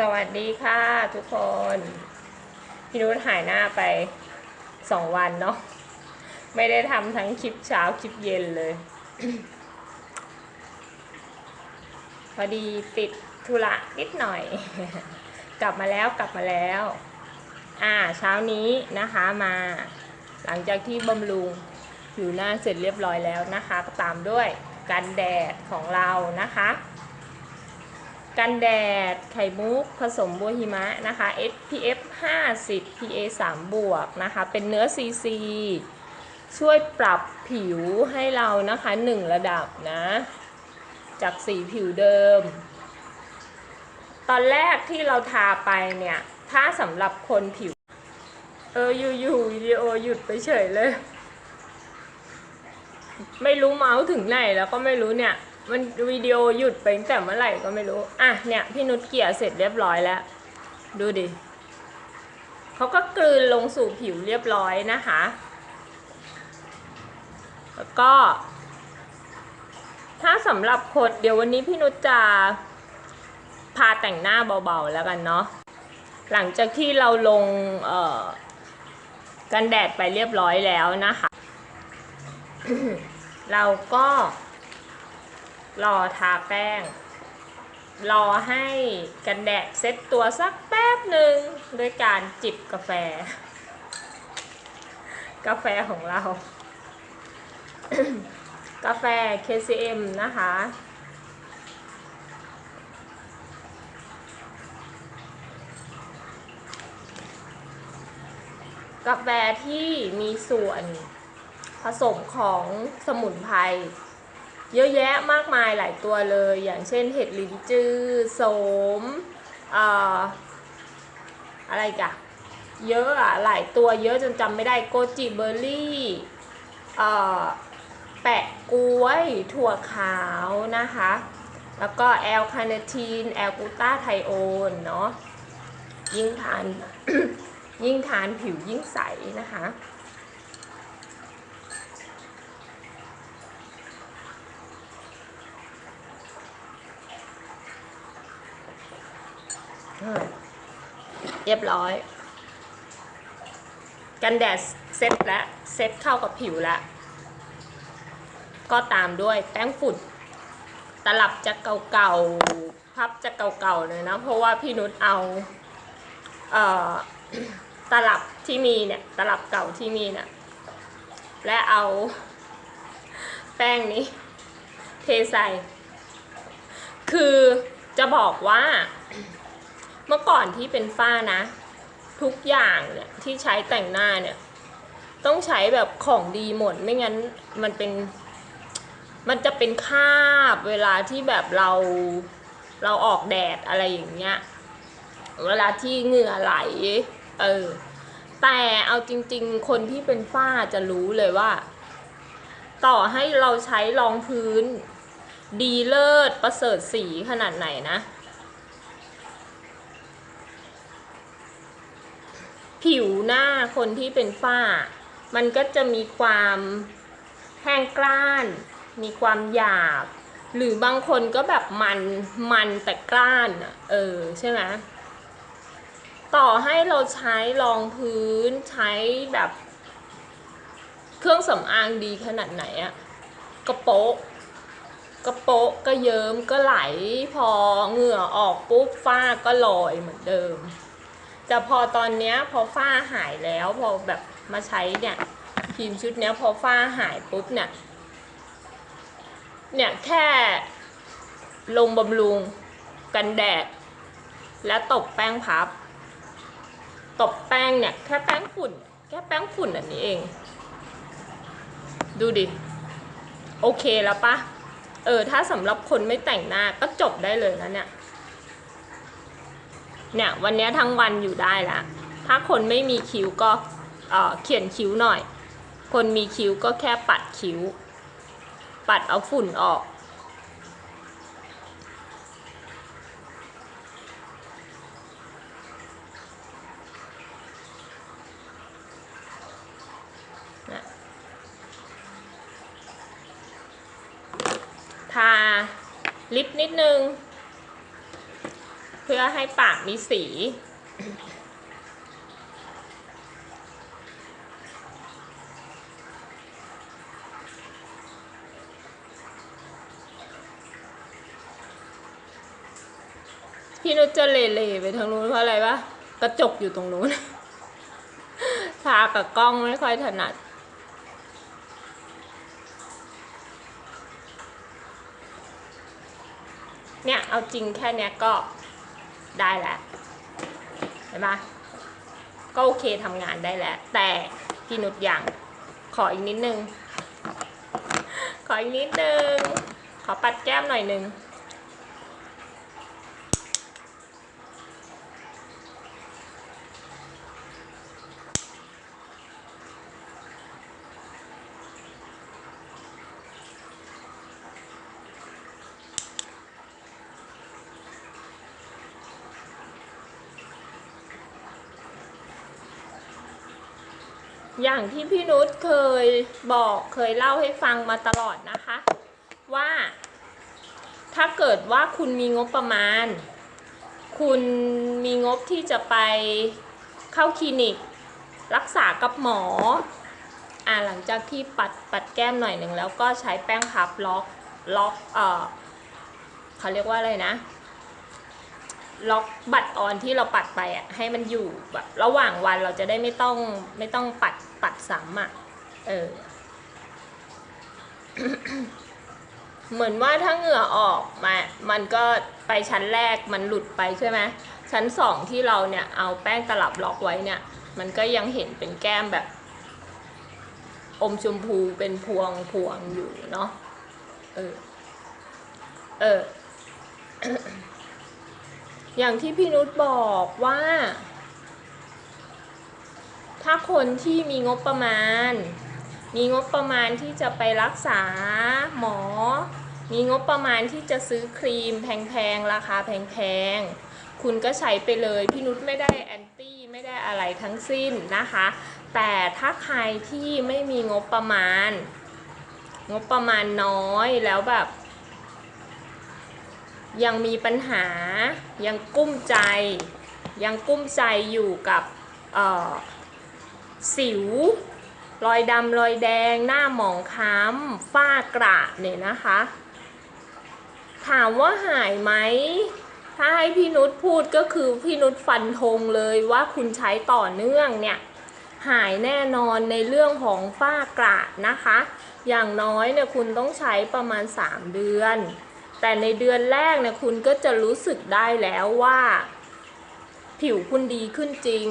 สวัสดีค่ะทุกคน พี่นุชหายหน้าไปสองวันเนาะไม่ได้ทำทั้งคลิปเช้าคลิปเย็นเลย พอดีติดธุระนิดหน่อย กลับมาแล้วกลับมาแล้ว อ่าเช้านี้นะคะมา หลังจากที่บำรุงผิวหน้าเสร็จเรียบร้อยแล้วนะคะก็ตามด้วยกันแดดของเรานะคะ กันแดดไข่มุกผสมบัวหิมะนะคะ SPF 50 PA 3 บวกนะคะ เป็นเนื้อ CC ช่วยปรับผิวให้เรานะคะ 1 ระดับนะ จากสีผิวเดิม ตอนแรกที่เราทาไปเนี่ย ถ้าสำหรับคนผิว เออ อยู่ๆวิดีโอหยุดไปเฉยเลย ไม่รู้เมาส์ถึงไหนแล้วก็ไม่รู้เนี่ย มันวิดีโอหยุดไปตั้งแต่เมื่อไหร่ก็ไม่รู้ อะเนี่ยพี่นุชเกี่ยเสร็จเรียบร้อยแล้ว ดูดิเขาก็กลืนลงสู่ผิวเรียบร้อยนะคะ แล้วก็ ถ้าสำหรับคนเดี๋ยววันนี้พี่นุชจะพาแต่งหน้าเบาๆแล้วกันเนาะ หลังจากที่เราลงกันแดดไปเรียบร้อยแล้วนะคะ เราก็ รอทาแป้ง รอให้กันแดดเซ็ตตัวสักแป๊บหนึ่งด้วยการจิบกาแฟ กาแฟของเรา กาแฟ KCM นะคะ กาแฟที่มีส่วนผสมของสมุนไพร เยอะแยะมากมายหลายตัวเลย อย่างเช่นเห็ดลินจือโสมออะไรกะเยอะอะหลายตัวเยอะจนจำไม่ได้โกจิเบอร์รี่แปะกล้วย ถั่วขาวนะคะ แล้วก็แอลคาเนทีน แอลกูตาไทโอนเนาะยิ่งทานยิ่งทานผิวยิ่งใสนะคะ เรียบร้อย กันแดดเซ็ตแล้วเซ็ตเข้ากับผิวแล้วก็ตามด้วยแป้งฝุ่นตลับจะเก่าๆ พับจะเก่าๆเลยนะ เพราะว่าพี่นุชเอาเอ่อตลับที่มีเนี่ย ตลับเก่าที่มีเนี่ย และเอาแป้งนี้เทใส่ คือจะบอกว่า เมื่อก่อนที่เป็นฝ้านะ ทุกอย่างเนี่ยที่ใช้แต่งหน้าเนี่ย ต้องใช้แบบของดีหมด ไม่งั้นมันเป็น มันจะเป็นคราบเวลาที่แบบเราเราออกแดดอะไรอย่างเงี้ย เวลาที่เหงื่อไหล เออ แต่เอาจริง ๆ คนที่เป็นฝ้าจะรู้เลยว่า ต่อให้เราใช้รองพื้น ดีเลิศประเสริฐสีขนาดไหนนะ ผิวหน้าคนที่เป็นฝ้า มันก็จะมีความแห้งกร้าน มีความหยาบ หรือบางคนก็แบบมันมันแต่กร้านอะเออใช่ไหมต่อให้เราใช้รองพื้นใช้แบบเครื่องสำอางดีขนาดไหนอะกระโปะกระโปะก็เยิ้มก็ไหลพอเหงื่อออกปุ๊บฝ้าก็ลอยเหมือนเดิม แต่พอตอนเนี้ยพอฝ้าหายแล้วพอแบบมาใช้เนี่ยครีมชุดเนี้ยพอฝ้าหายปุ๊บเนี่ยเนี่ยแค่ลงบำรุงกันแดด แล้วตบแป้งพับ ตบแป้งเนี่ยแค่แป้งฝุ่น แค่แป้งฝุ่นอันนี้เอง ดูดิ โอเคแล้วปะเออ ถ้าสำหรับคนไม่แต่งหน้าก็จบได้เลยนะเนี่ย เนี่ยวันนี้ทั้งวันอยู่ได้ละ ถ้าคนไม่มีคิ้วก็เเขียนคิ้วหน่อย คนมีคิ้วก็แค่ปัดคิ้ว ปัดเอาฝุ่นออก ทาลิปนิดนึง เพื่อให้ปากมีสี พี่นุชจะเละๆไปทางนู้นเพราะอะไรวะกระจกอยู่ตรงนู้น ทากับกล้องไม่ค่อยถนัดเนี่ย เอาจริงแค่เนี้ยก็ ได้แล้วเห็นปะก็โอเคทำงานได้แล้ว แต่พี่นุชยังขออีกนิดนึง ขออีกนิดนึง ขอปัดแก้มหน่อยนึง อย่างที่พี่นุชเคยบอกเคยเล่าให้ฟังมาตลอดนะคะ ว่า ถ้าเกิดว่าคุณมีงบประมาณ คุณมีงบที่จะไปเข้าคลินิก รักษากับหมออ่าหลังจากที่ปัดปัดแก้มหน่อยหนึ่งแล้วก็ใช้แป้งพับล็อกล็อกเออเขาเรียกว่าอะไรนะ ล็อกบัตรออนที่เราปัดไปอะให้มันอยู่แบบระหว่างวันเราจะได้ไม่ต้องไม่ต้องปัดปัดซ้ำอะเออ เหมือนว่าถ้าเหงื่อออกมามันก็ไปชั้นแรกมันหลุดไปใช่ไหมชั้นสองที่เราเนี่ยเอาแป้งตลับล็อกไว้เนี่ย มันก็ยังเห็นเป็นแก้มแบบ อมชมพูเป็นพวงพวงอยู่เนาะเออ เออ อย่างที่พี่นุชบอกว่า ถ้าคนที่มีงบประมาณ มีงบประมาณที่จะไปรักษาหมอ มีงบประมาณที่จะซื้อครีมแพงๆ ราคาแพงๆ คุณก็ใช้ไปเลย พี่นุชไม่ได้แอนตี้ไม่ได้อะไรทั้งสิ้นนะคะ แต่ถ้าใครที่ไม่มีงบประมาณ งบประมาณน้อยแล้วแบบ ยังมีปัญหา ยังกุ้มใจ ยังกุ้มใจอยู่กับเอ่อสิว รอยดำรอยแดง หน้าหมองคล้ำฝ้ากระเนี่ยนะคะ ถามว่าหายไหม ถ้าให้พี่นุชพูดก็คือพี่นุชฟันธงเลยว่าคุณใช้ต่อเนื่องเนี่ย หายแน่นอนในเรื่องของฝ้ากระนะคะ อย่างน้อยเนี่ยคุณต้องใช้ประมาณ 3 เดือน แต่ในเดือนแรกเนี่ยคุณก็จะรู้สึกได้แล้วว่า ผิวคุณดีขึ้นจริง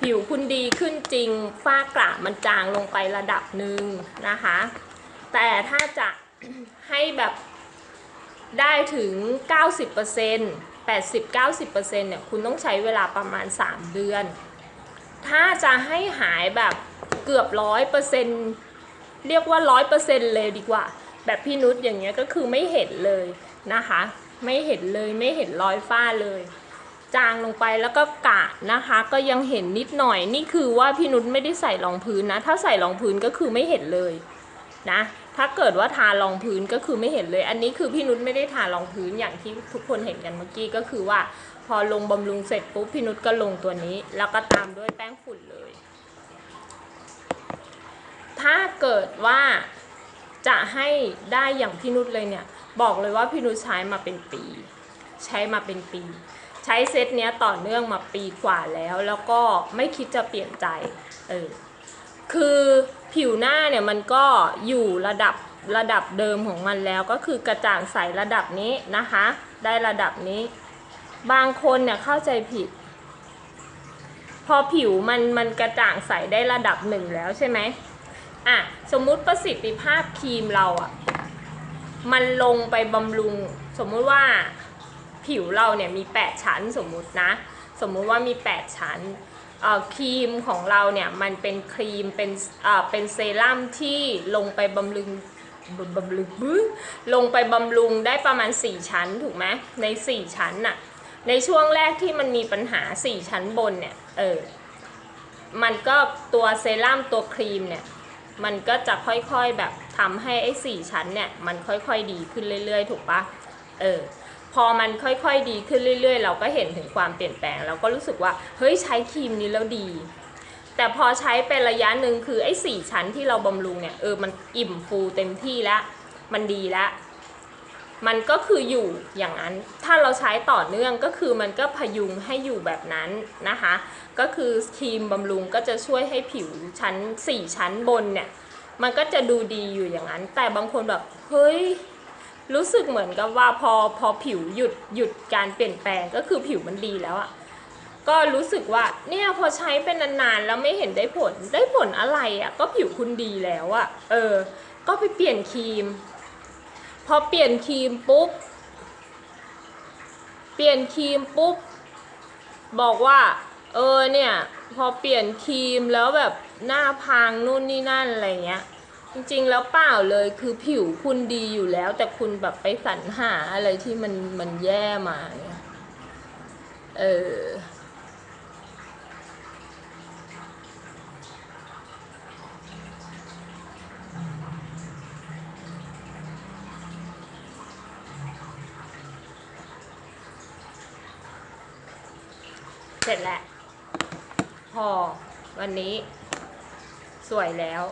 ผิวคุณดีขึ้นจริง ฝ้ากระมันจางลงไประดับหนึ่งนะคะ แต่ถ้าจะให้แบบได้ถึง 90% 80-90%เนี่ยคุณต้องใช้เวลาประมาณ 3 เดือน ถ้าจะให้หายแบบเกือบร้อยเปอร์เซ็นเรียกว่าร้อยเปอร์เซ็นเลยดีกว่า แบบพี่นุชอย่างเงี้ยก็คือไม่เห็นเลยนะคะ ไม่เห็นเลยไม่เห็นรอยฝ้าเลย จางลงไปแล้วก็กะนะคะ ก็ยังเห็นนิดหน่อยนี่คือว่าพี่นุชไม่ได้ใส่รองพื้นนะ ถ้าใส่รองพื้นก็คือไม่เห็นเลยนะถ้าเกิดว่าทารองพื้นก็คือไม่เห็นเลย อันนี้คือพี่นุชไม่ได้ทารองพื้นอย่างที่ทุกคนเห็นกันเมื่อกี้ก็คือว่า พอลงบำรุงเสร็จปุ๊บพี่นุชก็ลงตัวนี้ แล้วก็ตามด้วยแป้งฝุ่นเลย ถ้าเกิดว่า จะให้ได้อย่างพี่นุชเลยเนี่ย บอกเลยว่าพี่นุชใช้มาเป็นปี ใช้มาเป็นปี ใช้เซตเนี้ยต่อเนื่องมาปีกว่าแล้ว แล้วก็ไม่คิดจะเปลี่ยนใจเออคือผิวหน้าเนี่ยมันก็อยู่ระดับระดับเดิมของมันแล้วก็คือกระจ่างใสระดับนี้นะคะ ได้ระดับนี้ บางคนเนี่ยเข้าใจผิด พอผิวมันมันกระจ่างใสได้ระดับหนึ่งแล้วใช่ไหม อะสมมุติประสิทธิภาพครีมเราอะมันลงไปบำรุง สมมุติว่าผิวเราเนี่ยมี 8 ชั้นสมมุตินะ สมมุติว่ามี 8 ชั้นครีมของเราเนี่ยมันเป็นครีมเป็นเป็นเซรั่มที่ลงไปบำรุงบำบำรุงบึ้งลงไปบำรุงได้ประมาณ 4 ชั้นถูกไหมใน 4 ชั้นน่ะในช่วงแรกที่มันมีปัญหา 4 ชั้นบนเนี่ยเออมันก็ตัวเซรั่มตัวครีมเนี่ย มันก็จะค่อยๆแบบทำให้ไอ้สี่ชั้นเนี่ยมันค่อยๆดีขึ้นเรื่อย ๆ ถูกปะเออพพอมันค่อยๆดีขึ้นเรื่อย ๆ เราก็เห็นถึงความเปลี่ยนแปลงเราก็รู้สึกว่าเฮ้ยใช้ครีมนี้แล้วดี แต่พอใช้เป็นระยะหนึ่งคือไอ้สี่ชั้นที่เราบำรุงเนี่ยเออมันอิ่มฟูเต็มที่แล้วมันดีแล้ว มันก็คืออยู่อย่างนั้น ถ้าเราใช้ต่อเนื่องก็คือมันก็พยุงให้อยู่แบบนั้นนะคะ ก็คือครีมบำรุงก็จะช่วยให้ผิวชั้น 4 ชั้นบนเนี่ย มันก็จะดูดีอยู่อย่างนั้น แต่บางคนแบบ เฮ้ย รู้สึกเหมือนกับว่าพอพอผิวหยุดหยุดการเปลี่ยนแปลงก็คือผิวมันดีแล้วอะก็รู้สึกว่าเนี่ยพอใช้เป็นนานๆแล้วไม่เห็นได้ผลได้ผลอะไรอะก็ผิวคุณดีแล้วอะเออ ก็ไปเปลี่ยนครีม อเปลี่ยนครีมปุ๊บ เปลี่ยนครีมปุ๊บ บอกว่า เออเนี่ย พอเปลี่ยนครีมแล้วแบบหน้าพังนู่นนี่นั่นอะไรเงี้ย จริงๆแล้วเปล่าเลยคือผิวคุณดีอยู่แล้ว แต่คุณแบบไปสรรหาอะไรที่มันมันแย่มาเนี่ยเออ ร็จแล้ว พอวันนี้ สวยแล้ว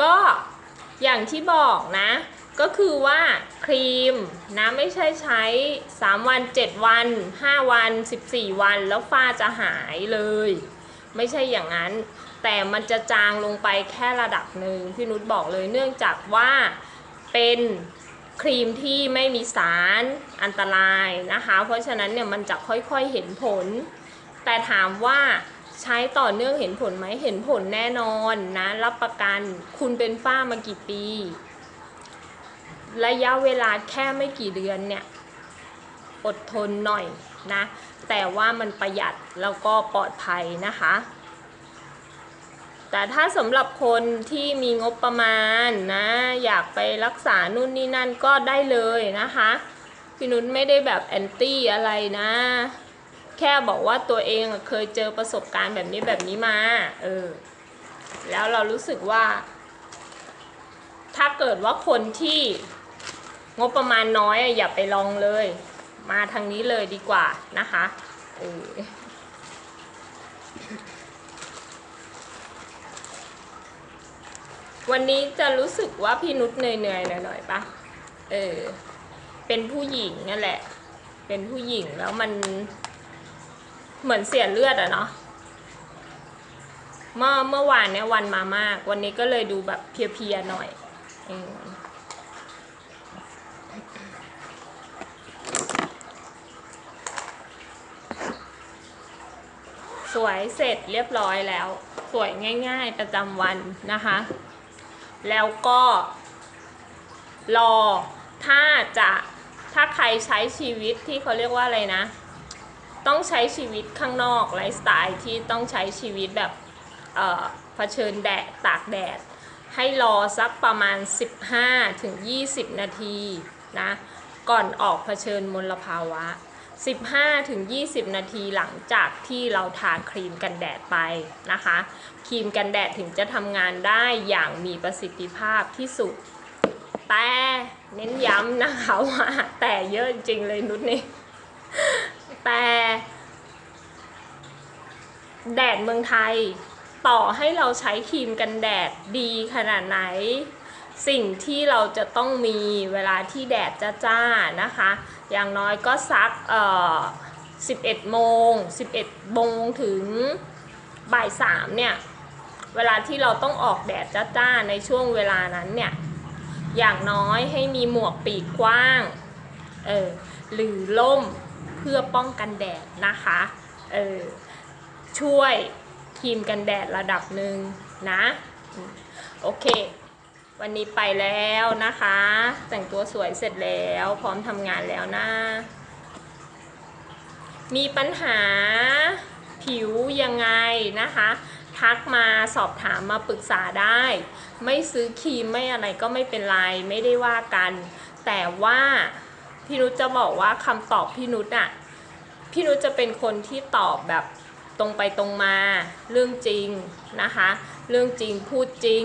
ก็อย่างที่บอกนะ ก็คือว่าครีมนะไม่ใช่ใช้ 3 วัน 7 วัน 5 วัน 14 วัน แล้วฝ้าจะหายเลย ไม่ใช่อย่างนั้น แต่มันจะจางลงไปแค่ระดับหนึ่งพี่นุชบอกเลยเนื่องจากว่าเป็น ครีมที่ไม่มีสารอันตรายนะคะ เพราะฉะนั้นเนี่ยมันจะค่อยๆเห็นผล แต่ถามว่าใช้ต่อเนื่องเห็นผลไหมเห็นผลแน่นอนนะ รับประกันคุณเป็นฝ้ามากี่ปี ระยะเวลาแค่ไม่กี่เดือนเนี่ย อดทนหน่อยนะ แต่ว่ามันประหยัดแล้วก็ปลอดภัยนะคะ แต่ถ้าสำหรับคนที่มีงบประมาณนะ อยากไปรักษานู่นนี่นั่นก็ได้เลยนะคะ พี่นุ้นไม่ได้แบบแอนตี้อะไรนะ แค่บอกว่าตัวเองเคยเจอประสบการณ์แบบนี้แบบนี้มาเออแล้วเรารู้สึกว่า ถ้าเกิดว่าคนที่งบประมาณน้อยอย่าไปลองเลย มาทางนี้เลยดีกว่านะคะเออ วันนี้จะรู้สึกว่าพี่นุชเหนื่อยๆหน่อยๆปะเออ เป็นผู้หญิงนั่นแหละ เป็นผู้หญิงแล้วมัน เหมือนเสียเลือดอะเนาะ เมื่อเมื่อวานเนี่ยวันมามาก วันนี้ก็เลยดูแบบเพลียๆหน่อยอสวยเสร็จเรียบร้อยแล้ว สวยง่าย ๆ ประจำวันนะคะ แล้วก็รอถ้าจะถ้าใครใช้ชีวิตที่เขาเรียกว่าอะไรนะ ต้องใช้ชีวิตข้างนอกไลฟ์สไตล์ที่ต้องใช้ชีวิตแบบเอ่อเผชิญแดดตากแดด ให้รอสักประมาณ 15ถึง20 นาทีนะ ก่อนออกเผชิญมลภาวะ 15ถึง20 นาทีหลังจากที่เราทาครีมกันแดดไปนะคะ ครีมกันแดดถึงจะทำงานได้อย่างมีประสิทธิภาพที่สุด แต่เน้นย้ำนะคะว่าแต่เยอะจริงเลยนุชนี่แต่แดดเมืองไทยต่อให้เราใช้ครีมกันแดดดีขนาดไหน สิ่งที่เราจะต้องมีเวลาที่แดดจ้าๆนะคะ อย่างน้อยก็สักเอ่อ11 โมง 11 โมงถึงบ่าย3เนี่ย เวลาที่เราต้องออกแดดจ้าๆในช่วงเวลานั้นเนี่ย อย่างน้อยให้มีหมวกปีกกว้าง เออ หรือล่มเพื่อป้องกันแดดนะคะ เออ ช่วยครีมกันแดดระดับหนึ่งนะ โอเค วันนี้ไปแล้วนะคะ แต่งตัวสวยเสร็จแล้ว พร้อมทำงานแล้วนะ มีปัญหาผิวยังไงนะคะ ทักมาสอบถามมาปรึกษาได้ ไม่ซื้อครีมไม่อะไรก็ไม่เป็นไรไม่ได้ว่ากัน แต่ว่าพี่นุชจะบอกว่าคำตอบพี่นุชอะพี่นุชจะเป็นคนที่ตอบแบบตรงไปตรงมา เรื่องจริงนะคะ เรื่องจริงพูดจริง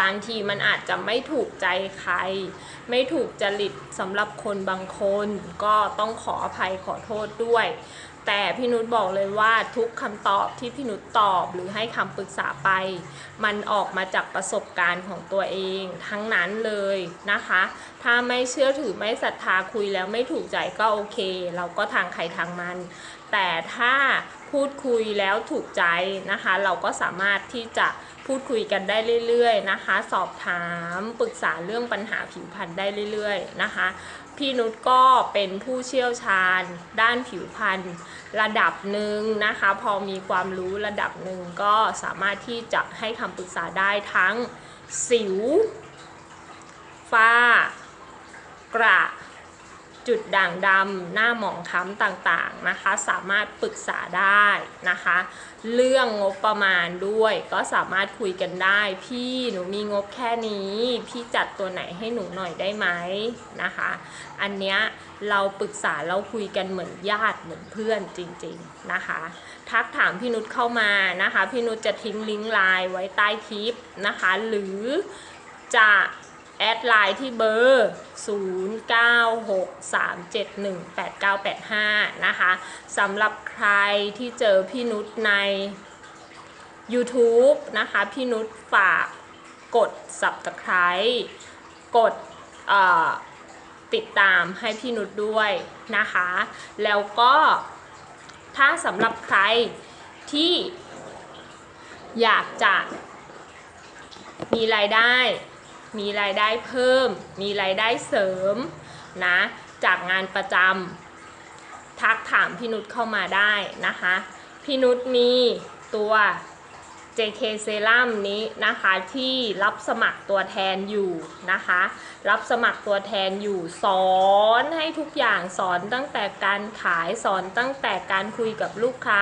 บางทีมันอาจจะไม่ถูกใจใคร ไม่ถูกจริตสำหรับคนบางคนก็ต้องขออภัยขอโทษด้วย แต่พี่นุชบอกเลยว่าทุกคำตอบที่พี่นุชตอบหรือให้คำปรึกษาไป มันออกมาจากประสบการณ์ของตัวเองทั้งนั้นเลยนะคะ ถ้าไม่เชื่อถือไม่ศรัทธาคุยแล้วไม่ถูกใจก็โอเค เราก็ทางใครทางมัน แต่ถ้าพูดคุยแล้วถูกใจนะคะ เราก็สามารถที่จะ พูดคุยกันได้เรื่อยๆนะคะ สอบถามปรึกษาเรื่องปัญหาผิวพรรณได้เรื่อยๆนะคะพี่นุชก็เป็นผู้เชี่ยวชาญ ด้านผิวพรรณระดับหนึ่งนะคะ พอมีความรู้ระดับหนึ่งก็สามารถที่จะให้คำปรึกษาได้ทั้งสิว ฝ้ากระ จุดด่างดำหน้าหมองคล้ำต่างๆนะคะ สามารถปรึกษาได้นะคะ เรื่องงบประมาณด้วยก็สามารถคุยกันได้ พี่หนูมีงบแค่นี้ พี่จัดตัวไหนให้หนูหน่อยได้ไหมนะคะ อันเนี้ยเราปรึกษาเราคุยกันเหมือนญาติเหมือนเพื่อนจริงๆนะคะ ทักถามพี่นุชเข้ามานะคะ พี่นุชจะทิ้งลิงก์ไลน์ไว้ใต้คลิปนะคะ หรือจะ แอดไลน์ที่เบอร์ 0963718985 นะคะสำหรับใครที่เจอพี่นุชใน YouTube นะคะ พี่นุชฝากกด Subscribe กดติดตามให้พี่นุชด้วยนะคะ แล้วก็ถ้าสำหรับใครที่อยากจะมีรายได้ มีรายได้เพิ่ม มีรายได้เสริมนะจากงานประจำทักถามพี่นุชเข้ามาได้นะคะพี่นุชมีตัว JK Serum นี้นะคะที่รับสมัครตัวแทนอยู่นะคะ รับสมัครตัวแทนอยู่สอนให้ทุกอย่างสอนตั้งแต่การขายสอนตั้งแต่การคุยกับลูกค้า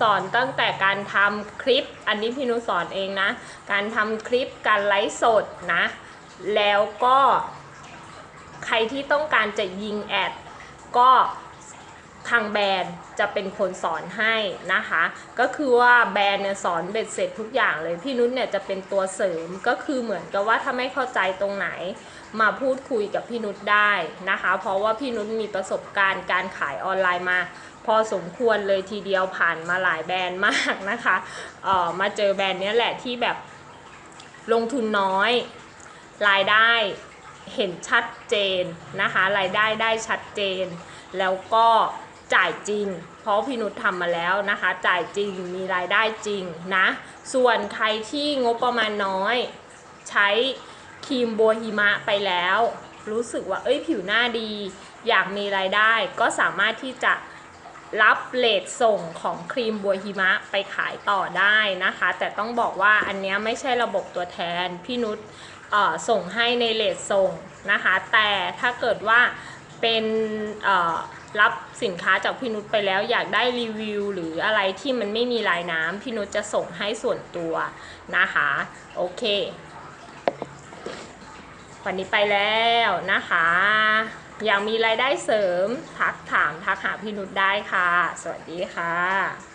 สอนตั้งแต่การทำคลิป อันนี้พี่นุสอนเองนะ การทำคลิปการไลฟ์สดนะ แล้วก็ใครที่ต้องการจะยิงแอดก็ ทางแบรนด์จะเป็นคนสอนให้นะคะ ก็คือว่าแบรนด์เนี่ยสอนเบ็ดเสร็จทุกอย่างเลย พี่นุชเนี่ยจะเป็นตัวเสริมก็คือเหมือนกับว่าถ้าไม่เข้าใจตรงไหนมาพูดคุยกับพี่นุชได้นะคะ เพราะว่าพี่นุชมีประสบการณ์การขายออนไลน์มา พอสมควรเลยทีเดียวผ่านมาหลายแบรนด์มากนะคะเอ่อมาเจอแบรนด์เนี้ยแหละที่แบบลงทุนน้อยรายได้เห็นชัดเจนนะคะรายได้ได้ชัดเจน แล้วก็ จ่ายจริง เพราะพี่นุชทำมาแล้วนะคะ จ่ายจริงมีรายได้จริงนะ ส่วนใครที่งบประมาณน้อย ใช้ครีมบัวหิมะไปแล้ว รู้สึกว่าเอ้ยผิวหน้าดี อยากมีรายได้ก็สามารถที่จะรับเลทส่งของครีมบัวหิมะไปขายต่อได้นะคะ แต่ต้องบอกว่าอันนี้ไม่ใช่ระบบตัวแทนพี่นุชส่งให้ในเลทส่งนะคะ แต่ถ้าเกิดว่าเป็น รับสินค้าจากพี่นุชไปแล้วอยากได้รีวิว หรืออะไรที่มันไม่มีลายน้ำพี่นุชจะส่งให้ส่วนตัวนะคะ โอเค วันนี้ไปแล้วนะคะ อยากมีรายได้เสริม ทักถามทักหาพี่นุชได้ค่ะ สวัสดีค่ะ